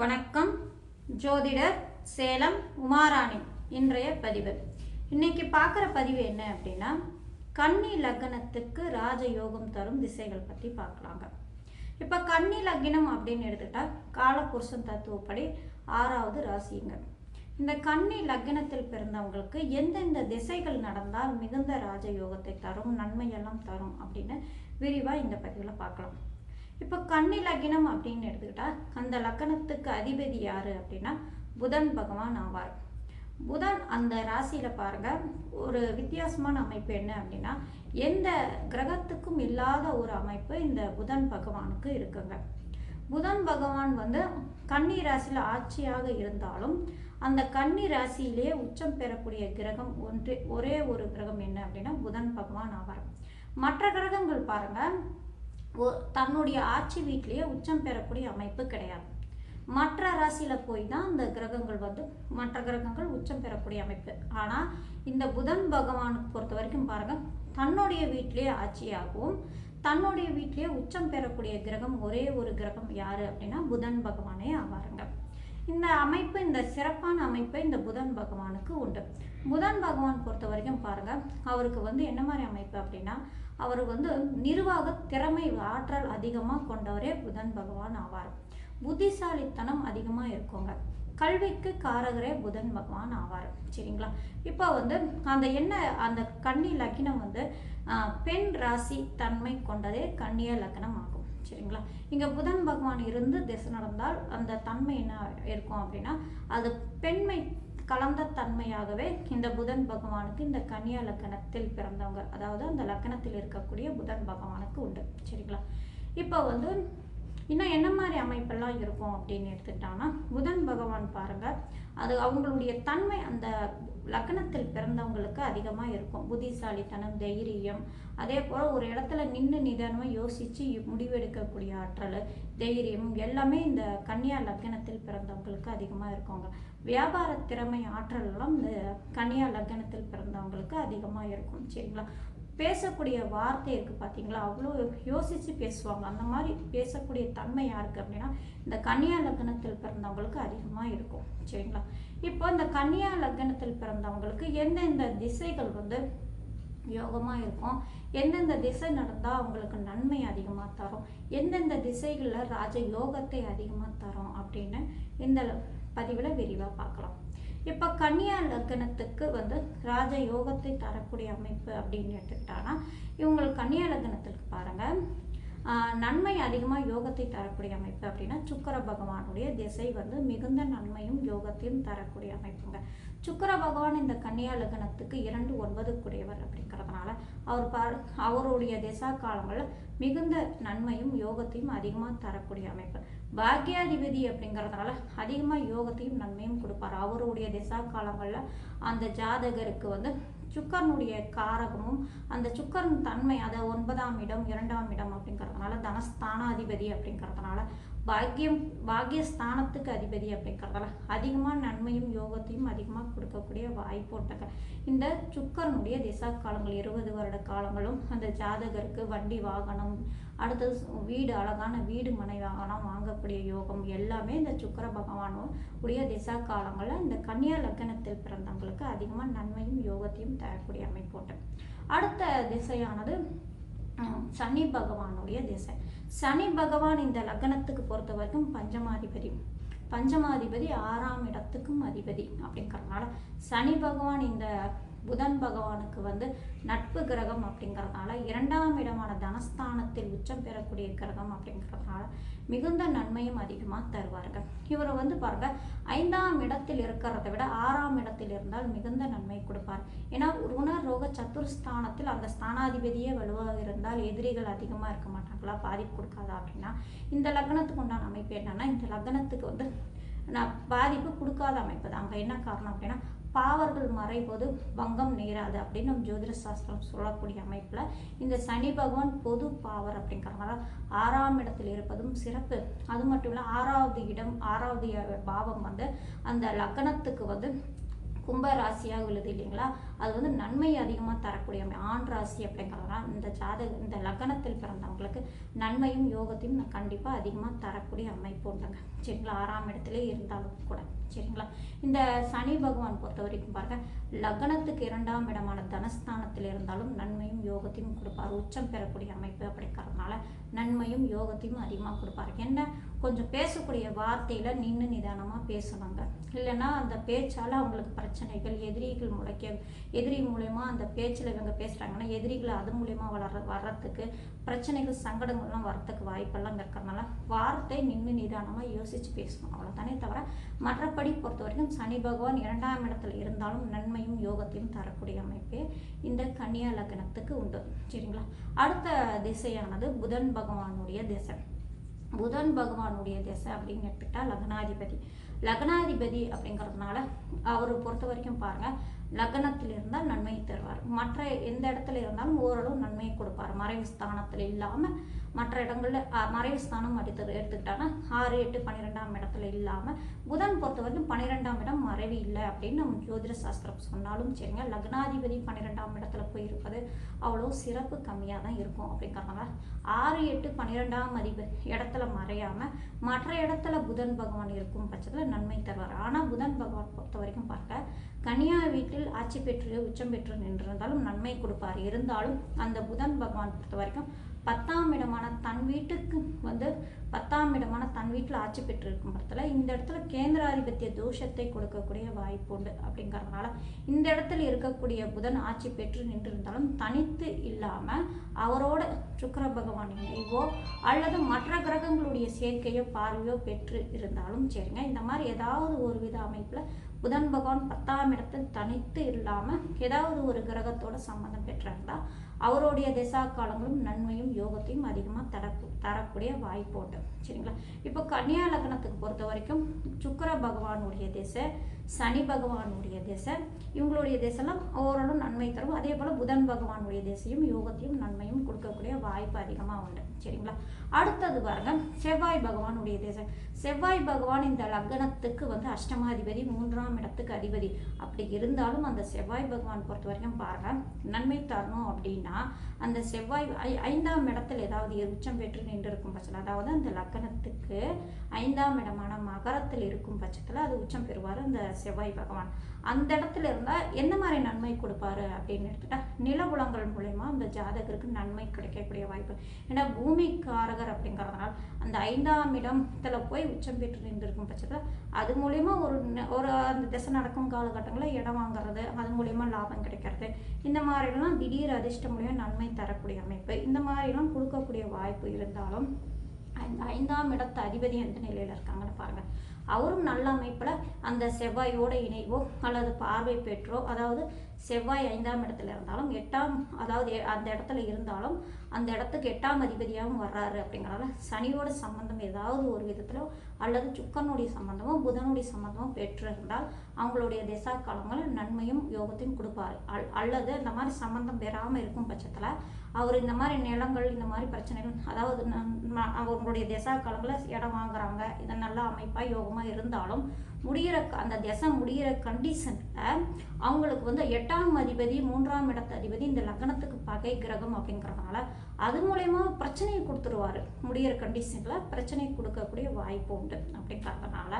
வணக்கம். ஜோதிடர் சேலம் உமாராணி. இன்றைய பதிவு. இன்னைக்கு பார்க்குற பதிவு என்ன அப்படின்னா கன்னி லக்னத்துக்கு ராஜயோகம் தரும் திசைகள் பற்றி பார்க்கலாங்க. இப்போ கன்னி லக்னம் அப்படின்னு எடுத்துக்கிட்டா காலபுருஷன் தத்துவப்படி ஆறாவது ராசிங்க. இந்த கன்னி லக்னத்தில் பிறந்தவங்களுக்கு எந்தெந்த திசைகள் நடந்தால் மிகுந்த ராஜயோகத்தை தரும் நன்மையெல்லாம் தரும் அப்படின்னு விரிவாக இந்த பதிவில் பார்க்கலாம். இப்போ கன்னி லக்னம் அப்படின்னு எடுத்துக்கிட்டா அந்த லக்கணத்துக்கு அதிபதி யார் அப்படின்னா புதன் பகவான் ஆவார். புதன் அந்த ராசியில் பாருங்க ஒரு வித்தியாசமான அமைப்பு என்ன அப்படின்னா எந்த கிரகத்துக்கும் இல்லாத ஒரு அமைப்பு இந்த புதன் பகவானுக்கு இருக்குங்க. புதன் பகவான் வந்து கன்னி ராசியில் ஆட்சியாக இருந்தாலும் அந்த கன்னி ராசியிலே உச்சம் பெறக்கூடிய கிரகம் ஒன்று ஒரே ஒரு கிரகம் என்ன அப்படின்னா புதன் பகவான் ஆவார். மற்ற கிரகங்கள் பாருங்கள் தன்னுடைய ஆட்சி வீட்டிலேயே உச்சம் பெறக்கூடிய அமைப்பு கிடையாது. மற்ற ராசியில் போய் தான் இந்த கிரகங்கள் வந்து மற்ற கிரகங்கள் உச்சம் பெறக்கூடிய அமைப்பு. ஆனால் இந்த புதன் பகவானுக்கு பொறுத்த வரைக்கும் பாருங்க தன்னுடைய வீட்டிலேயே ஆட்சியாகவும் தன்னுடைய வீட்டிலேயே உச்சம் பெறக்கூடிய கிரகம் ஒரே ஒரு கிரகம் யார் அப்படின்னா புதன் பகவானே ஆவாருங்க. இந்த அமைப்பு இந்த சிறப்பான அமைப்பு இந்த புதன் பகவானுக்கு உண்டு. புதன் பகவான் பொறுத்த வரைக்கும் பாருங்க அவருக்கு வந்து என்ன மாதிரி அமைப்பு அப்படின்னா அவர் வந்து நிர்வாக திறமை ஆற்றல் அதிகமாக கொண்டவரே புதன் பகவான் ஆவார். புத்திசாலித்தனம் அதிகமாக இருக்குங்க. கல்விக்கு காரகரே புதன் பகவான் ஆவார். சரிங்களா? இப்போ வந்து அந்த என்ன அந்த கன்னி லக்னம் வந்து பெண் ராசி தன்மை கொண்டதே கன்னிய லக்னம் ஆகும். சரிங்களா? இங்கே புதன் பகவான் இருந்து திசை நடந்தால் அந்த தன்மை என்ன இருக்கும் அப்படின்னா அது பெண்மை கலந்த தன்மையாகவே இந்த புதன் பகவானுக்கு இந்த கன்னியா லக்கணத்தில் பிறந்தவங்க அதாவது அந்த லக்கணத்தில் இருக்கக்கூடிய புதன் பகவானுக்கு உண்டு. சரிங்களா? இப்போ வந்து இன்னும் என்ன மாதிரி அமைப்பெல்லாம் இருக்கும் அப்படின்னு எடுத்துக்கிட்டாங்கன்னா புதன் பகவான் பாருங்கள் அது அவங்களுடைய தன்மை அந்த லக்னத்தில் பிறந்தவங்களுக்கு அதிகமாக இருக்கும். புத்திசாலித்தனம் தைரியம் அதே போல் ஒரு இடத்துல நின்று நிதானமாக யோசித்து முடிவெடுக்கக்கூடிய ஆற்றல் தைரியம் எல்லாமே இந்த கன்னியா லக்னத்தில் பிறந்தவங்களுக்கு அதிகமாக இருக்குங்க. வியாபார திறமை ஆற்றல் எல்லாம் இந்த கன்னியா லக்னத்தில் பிறந்தவங்களுக்கு அதிகமாக இருக்கும் சரிங்களா? பேசக்கூடிய வார்த்தை இருக்குது பார்த்தீங்களா அவ்வளோ யோசித்து பேசுவாங்க. அந்த மாதிரி பேசக்கூடிய தன்மை யாருக்கு அப்படின்னா இந்த கன்னியா லக்னத்தில் பிறந்தவங்களுக்கு அதிகமாக இருக்கும் சரிங்களா? இப்போ இந்த கன்னியா லக்னத்தில் பிறந்தவங்களுக்கு எந்தெந்த திசைகள் வந்து யோகமாக இருக்கும். எந்தெந்த திசை நடந்தால் அவங்களுக்கு நன்மை அதிகமாக தரும்? எந்தெந்த திசைகளில் ராஜ யோகத்தை அதிகமாக தரும் அப்படின்னு இந்த பதிவில் விரிவாக பார்க்கலாம். இப்போ கன்னியா லக்னத்துக்கு வந்து ராஜ யோகத்தை தரக்கூடிய அமைப்பு அப்படின்னு எடுத்துக்கிட்டாங்கன்னா இவங்களுக்கு கன்னியா லக்னத்துக்கு பாருங்கள் நன்மை அதிகமாக யோகத்தை தரக்கூடிய அமைப்பு அப்படின்னா சுக்கர பகவானுடைய திசை வந்து மிகுந்த நன்மையும் யோகத்தையும் தரக்கூடிய அமைப்புங்க. சுக்கர பகவான் இந்த கன்னியா லக்னத்துக்கு இரண்டு ஒன்பது கூடியவர் அப்படிங்கிறதுனால அவர் பார் அவருடைய திசா காலங்களில் மிகுந்த நன்மையும் யோகத்தையும் அதிகமாக தரக்கூடிய அமைப்பு. பாக்யாதிபதி அப்படிங்கிறதுனால அதிகமாக யோகத்தையும் நன்மையும் கொடுப்பார். அவருடைய திசா காலங்களில் அந்த ஜாதகருக்கு வந்து சுக்கரனுடைய காரகமும் அந்த சுக்கரன் தன்மை அதை ஒன்பதாம் இடம் இரண்டாம் இடம் அப்படிங்கிறதுனால தனஸ்தானாதிபதி அப்படிங்கிறதுனால பாக்கியம் பாக்கியஸ்தானத்துக்கு அதிபதி அப்படிங்கிறதால அதிகமாக நன்மையும் யோகத்தையும் அதிகமாக கொடுக்கக்கூடிய வாய்ப்பு இந்த சுக்கரனுடைய திசா காலங்கள் இருபது வருட காலங்களும் அந்த ஜாதகருக்கு வண்டி வாகனம் அடுத்தது வீடு அழகான வீடு மனை வாகனம் வாங்கக்கூடிய யோகம் எல்லாமே இந்த சுக்கர பகவானும் உடைய திசா காலங்களில் இந்த கன்னியா லக்கணத்தில் பிறந்தவங்களுக்கு அதிகமாக நன்மையும் யோகத்தையும் தரக்கூடிய அமைப்பு அடுத்த திசையானது சனி பகவானுடைய திசை. சனி பகவான் இந்த லக்னத்துக்கு பொறுத்த வரைக்கும் பஞ்சமாதிபதி. பஞ்சமாதிபதி ஆறாம் இடத்துக்கும் அதிபதி அப்படிங்கிறதுனால சனி பகவான் இந்த புதன் பகவானுக்கு வந்து நட்பு கிரகம் அப்படிங்கிறதுனால இரண்டாம் இடமான தனஸ்தானத்தில் உச்சம் பெறக்கூடிய கிரகம் அப்படிங்கிறதுனால மிகுந்த நன்மையும் அதிகமாக தருவார்கள். இவர் வந்து பாருங்க ஐந்தாம் இடத்தில் இருக்கிறத விட ஆறாம் இடத்தில் இருந்தால் மிகுந்த நன்மை கொடுப்பார். ஏன்னா ருணர் ரோக சத்துர்ஸ்தானத்தில் அந்த ஸ்தானாதிபதியே வலுவாக இருந்தால் எதிரிகள் அதிகமாக இருக்க மாட்டாங்களா? பாதிப்பு கொடுக்காதா அப்படின்னா இந்த லக்னத்துக்கு உண்டான அமைப்பு என்னன்னா இந்த லக்னத்துக்கு வந்து நான் பாதிப்பு கொடுக்காத அமைப்பு தான். அங்கே என்ன காரணம் அப்படின்னா பாவர்கள் மறைபோது பங்கம் நேராது அப்படின்னு நம்ம ஜோதிட சாஸ்திரம் சொல்லக்கூடிய அமைப்பில் இந்த சனி பகவான் பொது பாவர் அப்படிங்கிறனால ஆறாம் இடத்தில் இருப்பதும் சிறப்பு. அது மட்டும் இல்லை ஆறாவது இடம் ஆறாவது பாவம் வந்து அந்த லக்னத்துக்கு வந்து கும்ப ராசியாக உள்ளது இல்லைங்களா? அது வந்து நன்மை அதிகமாக தரக்கூடிய அமை- ஆண் ராசி அப்படிங்கிறதுனா இந்த ஜாதக இந்த லக்னத்தில் பிறந்தவங்களுக்கு நன்மையும் யோகத்தையும் கண்டிப்பாக அதிகமாக தரக்கூடிய அமைப்பு உண்டுங்க. சரிங்களா? ஆறாம் இடத்துல இருந்தாலும் கூட. சரிங்களா? இந்த சனி பகவான் பொறுத்த வரைக்கும் பாருங்க லக்னத்துக்கு இரண்டாம் இடமான தனஸ்தானத்தில் இருந்தாலும் நன்மையும் யோகத்தையும் கொடுப்பார். உச்சம் பெறக்கூடிய அமைப்பு அப்படிங்கிறதுனால நன்மையும் யோகத்தையும் அதிகமாக கொடுப்பாரு. என்ன? கொஞ்சம் பேசக்கூடிய வார்த்தையில் நின்று நிதானமாக பேசுவாங்க இல்லைன்னா அந்த பேச்சால் அவங்களுக்கு பிரச்சனைகள் எதிரிகள் முளைக்க எதிரி மூலயமா அந்த பேச்சில் இவங்க பேசுகிறாங்கன்னா எதிரிகள் அது மூலயமா வளர வர்றதுக்கு பிரச்சனைகள் சங்கடங்கள்லாம் வரத்துக்கு வாய்ப்பெல்லாம் இருக்கிறதுனால வார்த்தை நின்று நிதானமாக யோசித்து பேசணும். அவ்வளோதானே தவிர மற்றபடி பொறுத்த வரைக்கும் சனி பகவான் இரண்டாம் இடத்துல இருந்தாலும் நன்மையும் யோகத்தையும் தரக்கூடிய அமைப்பே இந்த கன்னியா லக்னத்துக்கு உண்டு. சரிங்களா? அடுத்த திசையானது புதன் பகவானுடைய திசை. புதன் பகவானுடைய திசை அப்படின்னு எடுத்துக்கிட்டா லக்னாதிபதி. லக்னாதிபதி அப்படிங்கிறதுனால அவரை பொறுத்த வரைக்கும் பாருங்க லக்னத்தில் இருந்தால் நன்மையை தருவார். மற்ற எந்த இடத்துல இருந்தாலும் ஓரளவு நன்மையை கொடுப்பார். மறைவு ஸ்தானத்தில் இல்லாமல் மற்ற இடங்களில் மறைவு ஸ்தானம் எடுத்து எடுத்துக்கிட்டாங்கன்னா ஆறு எட்டு பன்னிரெண்டாம் இடத்துல இல்லாமல் புதன் பொறுத்த வரைக்கும் பன்னிரெண்டாம் இடம் மறைவு இல்லை அப்படின்னு நம்ம ஜோதிட சாஸ்திரம் சொன்னாலும் சரிங்க. லக்னாதிபதி பன்னிரெண்டாம் இடத்துல போய் இருப்பது அவ்வளோ சிறப்பு கம்மியாக தான் இருக்கும் அப்படிங்கிறாங்க ஆறு எட்டு பன்னிரெண்டாம் அதிப இடத்துல மறையாமல் மற்ற இடத்துல புதன் பகவான் இருக்கும் பட்சத்தில் நன்மை தருவார். ஆனால் புதன் பகவான் பொறுத்த வரைக்கும் பார்க்க கன்னியா வீட்டில் ஆட்சி பெற்று உச்சம் பெற்று நின்றிருந்தாலும் நன்மை கொடுப்பார். இருந்தாலும் அந்த புதன் பகவான் பொறுத்த வரைக்கும் பத்தாம் பத்தாம் இடமான தன் வீட்டுக்கு வந்து பத்தாம் இடமான தன் வீட்டில் ஆட்சி பெற்று இருக்கும் இந்த இடத்துல கேந்திராதிபத்திய தோஷத்தை கொடுக்கக்கூடிய வாய்ப்பு உண்டு அப்படிங்கிறதுனால இந்த இடத்துல இருக்கக்கூடிய புதன் ஆட்சி பெற்று நின்றிருந்தாலும் தனித்து இல்லாமல் அவரோட சுக்கர பகவான் இணைவோ அல்லது மற்ற கிரகங்களுடைய சேர்க்கையோ பார்வையோ பெற்று இருந்தாலும் சரிங்க. இந்த மாதிரி ஏதாவது ஒரு வித அமைப்பில் புதன் பகவான் பத்தாம் இடத்தில் தனித்து இல்லாமல் ஏதாவது ஒரு கிரகத்தோட சம்மந்தம் பெற்றிருந்தால் அவருடைய திசா காலங்களும் நன்மையும் யோகத்தையும் அதிகமாக தர தரக்கூடிய வாய்ப்பு உண்டு. சரிங்களா? இப்போ கன்னியா லக்னத்துக்கு பொறுத்த வரைக்கும் சுக்கர பகவானுடைய திசை சனி பகவானுடைய திசை இவங்களுடைய திசைலாம் ஓரளவு நன்மை தரும். அதே போல் புதன் பகவானுடைய திசையும் யோகத்தையும் நன்மையும் கொடுக்கக்கூடிய வாய்ப்பு அதிகமாக உண்டு. சரிங்களா? அடுத்தது பாருங்க செவ்வாய் பகவானுடைய திசை. செவ்வாய் பகவான் இந்த லக்னத்துக்கு வந்து அஷ்டமாதிபதி மூன்றாம் இடத்துக்கு அதிபதி. அப்படி இருந்தாலும் அந்த செவ்வாய் பகவான் பொறுத்த வரைக்கும் பாருங்க நன்மை தரணும் அப்படின்னு அந்த செவ்வாய் ஐ- ஐந்தாம் இடத்துல ஏதாவது உச்சம் பெற்று நின்று இருக்கும் பட்சத்தில் அதாவது அந்த லக்னத்துக்கு ஐந்தாம் இடமான மகரத்தில் இருக்கும் பட்சத்தில் அது உச்சம் பெறுவார் அந்த செவ்வாய் பகவான். அந்த இடத்துல இருந்தால் என்ன மாதிரி நன்மை கொடுப்பாரு அப்படின்னு எடுத்துட்டா நிலபுலங்கள் மூலயமா அந்த ஜாதகருக்கு நன்மை கிடைக்கக்கூடிய வாய்ப்பு. ஏன்னா பூமி காரகர் அப்படிங்கிறதுனால அந்த ஐந்தாம் இடத்துல போய் உச்சம் பெற்று நின்றிருக்கும் பட்சத்தில் அது மூலயமா ஒரு ஒரு அந்த திசை நடக்கும் காலகட்டங்களில் இடம் வாங்குறது அது மூலயமா லாபம் கிடைக்கிறது. இந்த மாதிரிலாம் திடீர் அதிர்ஷ்டம் மூலியம் நன்மை தரக்கூடிய அமைப்பு. இந்த மாதிரிலாம் கொடுக்கக்கூடிய வாய்ப்பு இருந்தாலும் ஐந்தாம் இடத்து அதிபதி எந்த நிலையில் இருக்காங்கன்னு பாருங்க. அவரும் நல்ல அமைப்பில் அந்த செவ்வாயோட இணைவோ அல்லது பார்வை பெற்றோ அதாவது செவ்வாய் ஐந்தாம் இடத்துல இருந்தாலும் எட்டாம் அதாவது அந்த இடத்துல இருந்தாலும் அந்த இடத்துக்கு எட்டாம் அதிபதியாகவும் வர்றாரு அப்படிங்கிறதால சனியோட சம்பந்தம் ஏதாவது ஒரு விதத்தில் அல்லது சுக்கனுடைய சம்பந்தமோ புதனுடைய சம்பந்தமோ பெற்றிருந்தால் அவங்களுடைய திசா காலங்களில் நன்மையும் யோகத்தையும் கொடுப்பாரு. அல் அல்லது இந்த மாதிரி சம்பந்தம் பெறாமல் இருக்கும் பட்சத்தில் அவர் இந்த மாதிரி நிலங்கள் இந்த மாதிரி பிரச்சனைகள் அதாவது அவங்களுடைய திசா காலங்களில் இடம் வாங்குறாங்க இது நல்ல அமைப்பாக யோகமாக இருந்தாலும் முடிகிற க- அந்த திசை முடிகிற கண்டிஷனில் அவங்களுக்கு வந்து எட்டாம் அதிபதி மூன்றாம் இடத்து அதிபதி இந்த லக்னத்துக்கு பகை கிரகம் அப்படிங்கிறதுனால அது மூலயமா பிரச்சனையை கொடுத்துருவாரு. முடிகிற கண்டிஷனில் பிரச்சனை கொடுக்கக்கூடிய வாய்ப்பு உண்டு அப்படிங்கிறதுனால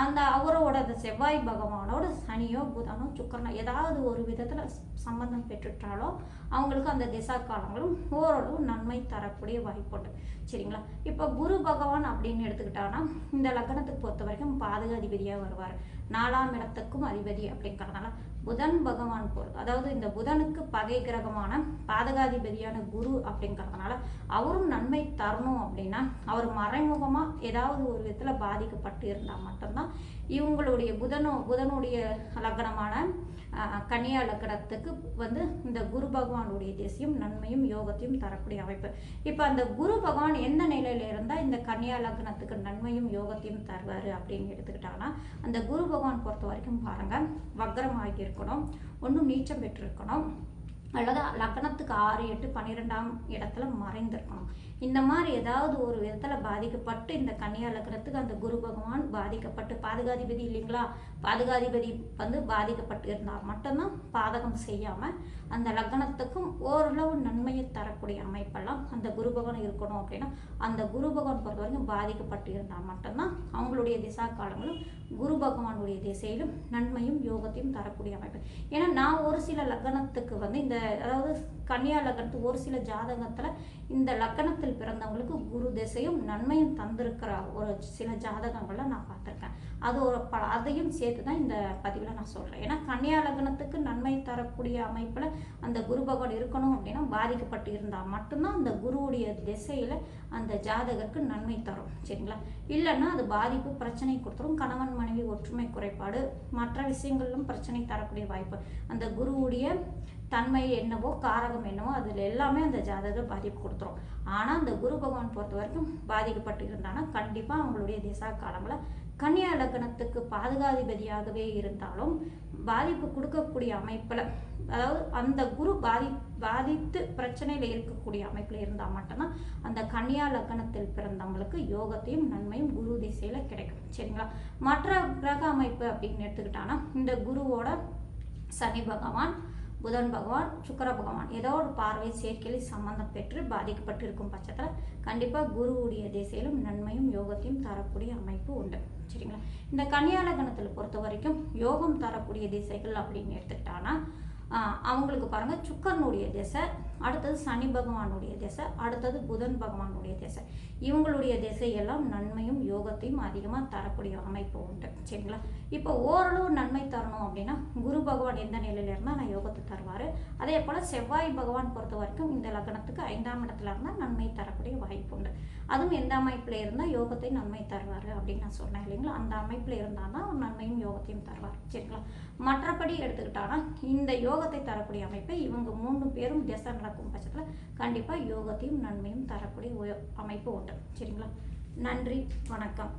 அந்த அவரோட அந்த செவ்வாய் பகவானோட சனியோ புதனோ சுக்கரனோ ஏதாவது ஒரு விதத்தில் சம்பந்தம் பெற்றுட்டாலோ அவங்களுக்கு அந்த திசா காலங்களும் ஓரளவு நன்மை தரக்கூடிய வாய்ப்பு உண்டு. சரிங்களா? இப்போ குரு பகவான் அப்படின்னு எடுத்துக்கிட்டாங்கன்னா இந்த லக்னத்துக்கு பொறுத்த வரைக்கும் பாதகாதிபதியாக வருவார். நாலாம் இடத்துக்கும் அதிபதி அப்படிங்கிறதுனால புதன் பகவான் போல் அதாவது இந்த புதனுக்கு பகை கிரகமான பாதகாதிபதியான குரு அப்படிங்கிறதுனால அவரும் நன்மை தரணும் அப்படின்னா அவர் மறைமுகமாக ஏதாவது ஒரு விதத்தில் பாதிக்கப்பட்டு இருந்தால் மட்டும்தான் இவங்களுடைய புதனோ புதனுடைய லக்னமான கன்னியா லக்னத்துக்கு வந்து இந்த குரு பகவானுடைய தேசியம் நன்மையும் யோகத்தையும் தரக்கூடிய அமைப்பு. இப்போ அந்த குரு பகவான் எந்த நிலையில் இருந்தால் இந்த கன்னியா லக்னத்துக்கு நன்மையும் யோகத்தையும் தருவார் அப்படின்னு எடுத்துக்கிட்டாங்கன்னா அந்த குரு பகவான் பொறுத்த வரைக்கும் பாருங்க வக்ரம் ஆகியிருக்கணும் ஒன்றும் நீச்சம் பெற்றிருக்கணும் அல்லது லக்னத்துக்கு ஆறு எட்டு பன்னிரெண்டாம் இடத்துல மறைந்திருக்கணும். இந்த மாதிரி ஏதாவது ஒரு விதத்தில் பாதிக்கப்பட்டு இந்த கன்னியா லக்னத்துக்கு அந்த குரு பகவான் பாதிக்கப்பட்டு பாதுகாதிபதி இல்லைங்களா? பாதுகாதிபதி வந்து பாதிக்கப்பட்டு இருந்தால் மட்டும்தான் பாதகம் செய்யாமல் அந்த லக்னத்துக்கும் ஓரளவு நன்மையை தரக்கூடிய அமைப்பெல்லாம் அந்த குரு பகவான் இருக்கணும் அப்படின்னா அந்த குரு பகவான் பொறுத்த வரைக்கும் பாதிக்கப்பட்டு இருந்தால் மட்டும்தான் அவங்களுடைய திசா காலங்களும் குரு பகவானுடைய திசையிலும் நன்மையும் யோகத்தையும் தரக்கூடிய அமைப்பு. ஏன்னா நான் ஒரு சில லக்னத்துக்கு வந்து இந்த அதாவது கன்னியா லக்னத்து ஒரு சில ஜாதகத்தில் இந்த லக்னத்தில் பிறந்தவங்களுக்கு குரு திசையும் நன்மையும் தந்திருக்கிற ஒரு சில ஜாதகங்களை நான் பார்த்துருக்கேன். அது ஒரு ப அதையும் சேர்த்து தான் இந்த பதிவில் நான் சொல்கிறேன் ஏன்னா கன்னியா லக்னத்துக்கு நன்மை தரக்கூடிய அமைப்பில் அந்த குரு பகவான் இருக்கணும் அப்படின்னா பாதிக்கப்பட்டு இருந்தால் மட்டும்தான் அந்த குருவுடைய திசையில் அந்த ஜாதகருக்கு நன்மை தரும். சரிங்களா? இல்லைன்னா அது பாதிப்பு பிரச்சனை கொடுத்துரும். கணவன் மனைவி ஒற்றுமை குறைபாடு மற்ற விஷயங்களிலும் பிரச்சனை தரக்கூடிய வாய்ப்பு. அந்த குருவுடைய தன்மை என்னவோ காரகம் என்னவோ அதில் எல்லாமே அந்த ஜாதகர் பாதிப்பு கொடுத்துரும். ஆனால் அந்த குரு பகவான் பொறுத்த வரைக்கும் பாதிக்கப்பட்டு இருந்தாங்கன்னா கண்டிப்பாக அவங்களுடைய திசா காலங்களில் கன்னியா லக்னத்துக்கு பாதுகாதிபதியாகவே இருந்தாலும் பாதிப்பு கொடுக்கக்கூடிய அமைப்பில் அதாவது அந்த குரு பாதி பாதித்து பிரச்சனையில் இருக்கக்கூடிய அமைப்பில் இருந்தால் மட்டும்தான் அந்த கன்னியா லக்னத்தில் பிறந்தவங்களுக்கு யோகத்தையும் நன்மையும் குரு திசையில் கிடைக்கும். சரிங்களா? மற்ற கிரக அமைப்பு அப்படின்னு எடுத்துக்கிட்டாங்கன்னா இந்த குருவோட சனி பகவான் புதன் பகவான் சுக்கர பகவான் ஏதோ ஒரு பார்வை சேர்க்கையில் சம்பந்தம் பெற்று பாதிக்கப்பட்டிருக்கும் பட்சத்தில் கண்டிப்பாக குருவுடைய திசையிலும் நன்மையும் யோகத்தையும் தரக்கூடிய அமைப்பு உண்டு. சரிங்களா? இந்த கன்னியாலகணத்தில் பொறுத்த வரைக்கும் யோகம் தரக்கூடிய திசைகள் அப்படின்னு எடுத்துக்கிட்டான்னா அவங்களுக்கு பாருங்கள் சுக்கரனுடைய திசை அடுத்தது சனி பகவானுடைய திசை அடுத்தது புதன் பகவானுடைய திசை. இவங்களுடைய திசையெல்லாம் நன்மையும் யோகத்தையும் அதிகமாக தரக்கூடிய அமைப்பு உண்டு. சரிங்களா? இப்போ ஓரளவு நன்மை தரணும் அப்படின்னா குரு பகவான் எந்த நிலையில இருந்தால் நான் யோகத்தை தருவார். அதே போல் செவ்வாய் பகவான் பொறுத்த வரைக்கும் இந்த லக்னத்துக்கு ஐந்தாம் இடத்துல இருந்தால் நன்மை தரக்கூடிய வாய்ப்பு உண்டு. அதுவும் எந்த அமைப்பில் இருந்தால் யோகத்தை நன்மை தருவார் அப்படின்னு நான் சொன்னேன் இல்லைங்களா? அந்த அமைப்பில் இருந்தால் தான் நன்மையும் யோகத்தையும் தருவார். சரிங்களா? மற்றபடி எடுத்துக்கிட்டாங்கன்னா இந்த யோகத்தை தரக்கூடிய அமைப்பை இவங்க மூணு பேரும் திசை நடக்கும் பட்சத்தில் கண்டிப்பாக யோகத்தையும் நன்மையும் தரக்கூடிய அமைப்பு உண்டு. சரிங்களா? நன்றி வணக்கம்.